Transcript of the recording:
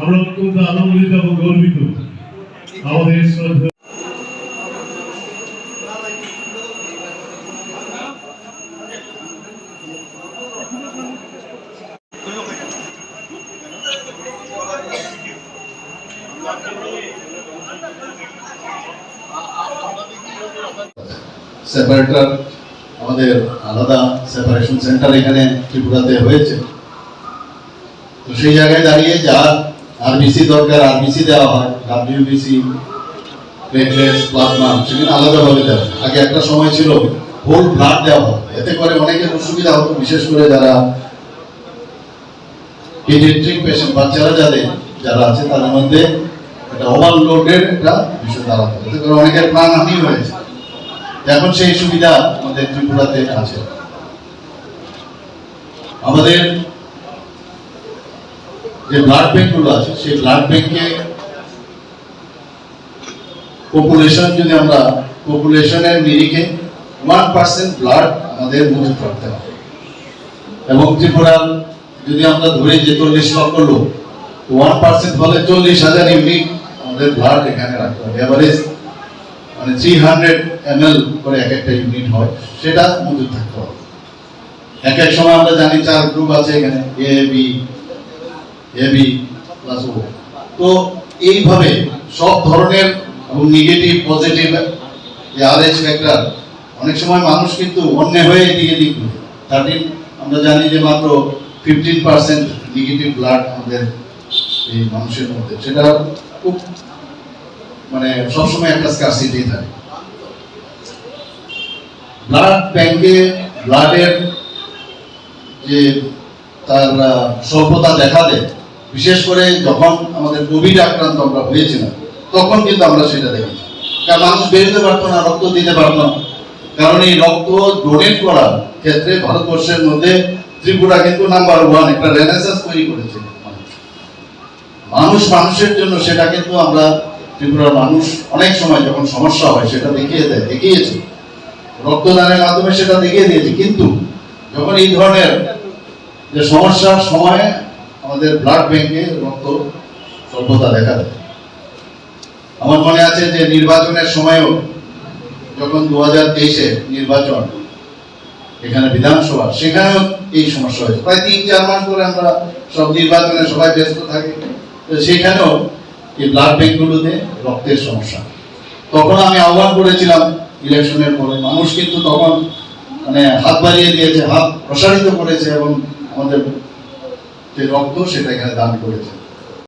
আমরা অত্যন্ত আনন্দিত এবং গর্বিত। আমাদের শ্রদ্ধা সেপারেটর আমাদের আলাদা সেপারেশন সেন্টার এখানে ত্রিপুরাতে হয়েছে। তো সেই জায়গায় দাঁড়িয়ে যা আরবিসি দরকার আরবিসি দেওয়া হয় ডাব্লিউবিসি প্লেটলেটস প্লাজমা সেখানে আলাদাভাবে দেওয়া আগে একটা সময় ছিল হোল ব্লাড দেওয়া হতো। এতে করে অনেকের অসুবিধা হতো, বিশেষ করে যারা পিডিয়াট্রিক পেশেন্ট বাচ্চারা যাদের, যারা আছে, তাদের মধ্যে একটা ওভারলোডের একটা বিষয় দাঁড়াতো। এতে করে অনেকের প্রাণহানি হয়েছে। এখন সেই সুবিধা আমাদের ত্রিপুরাতে আছে। আমাদের যে ব্লাড ব্যাংকগুলো আছে, সেই ব্লাড ব্যাংকে পপুলেশন যদি আমরা পপুলেশনের নিরিখে ওয়ান পার্সেন্ট ব্লাড আমাদের মজুত রাখতে হবে। এবং ত্রিপুরার যদি আমরা ধরি যে চল্লিশ লক্ষ লোক ওয়ান পার্সেন্ট হলে চল্লিশ হাজার ইউনিট আমাদের ব্লাড এখানে রাখতে হবে। এভারেজ মানে থ্রি হান্ড্রেড এম এল করে এক একটা ইউনিট হয়, সেটা মজুদ থাকতে হবে। এক এক সময় আমরা জানি চার গ্রুপ আছে এখানে এ বি বি প্লাস তো এইভাবে সব ধরনের এবং নেগেটিভ পজিটিভ যে আর এইচ ফ্যাক্টর অনেক সময় মানুষ কিন্তু অন্য হয়ে এদিকে দিক থার্টিন আমরা জানি যে মাত্র ফিফটিন পার্সেন্ট নেগেটিভ ব্লাড আমাদের এই মানুষের মধ্যে। সেটা খুব মানে সবসময় একটা স্কারসিটি থাকে। ব্লাড ব্যাংকে ব্লাডের যে তার স্বল্পতা দেখা দেয় বিশেষ করে যখন আমাদের কোভিড আক্রান্ত আমরা হয়েছিলাম, তখন কিন্তু আমরা সেটা দেখেছি। কারণ মানুষ বেরোতে পারতো না, রক্ত দিতে পারতো না। কারণ এই রক্ত ডোনেট করার ক্ষেত্রে ভারতবর্ষের মধ্যে ত্রিপুরা কিন্তু নাম্বার ওয়ান একটা রেনেসাস তৈরি করেছে। মানুষ। মানুষ মানুষের জন্য সেটা কিন্তু আমরা ত্রিপুরার মানুষ অনেক সময় যখন সমস্যা হয়, সেটা দেখিয়ে দেয়, দেখিয়েছে। রক্তদানের মাধ্যমে সেটা দেখিয়ে দিয়েছে। কিন্তু যখন এই ধরনের যে সমস্যার সময়ে আমাদের ব্লাড ব্যাংকে রক্ত স্বল্পতা দেখা দেয় আমার মনে আছে যে নির্বাচনের সময়ও যখন দু হাজার তেইশে নির্বাচন এখানে বিধানসভা, সেখানেও এই সমস্যা হয়েছে। প্রায় তিন, চার মাস ধরে আমরা সব নির্বাচনে সবাই ব্যস্ত থাকি। সেখানেও এই ব্লাড ব্যাংকগুলোতে রক্তের সমস্যা। তখন আমি আহ্বান করেছিলাম ইলেকশনের পরে। মানুষ কিন্তু তখন মানে হাত বাড়িয়ে দিয়েছে, হাত প্রসারিত করেছে এবং আমাদের যে রক্ত সেটা এখানে দান করেছে।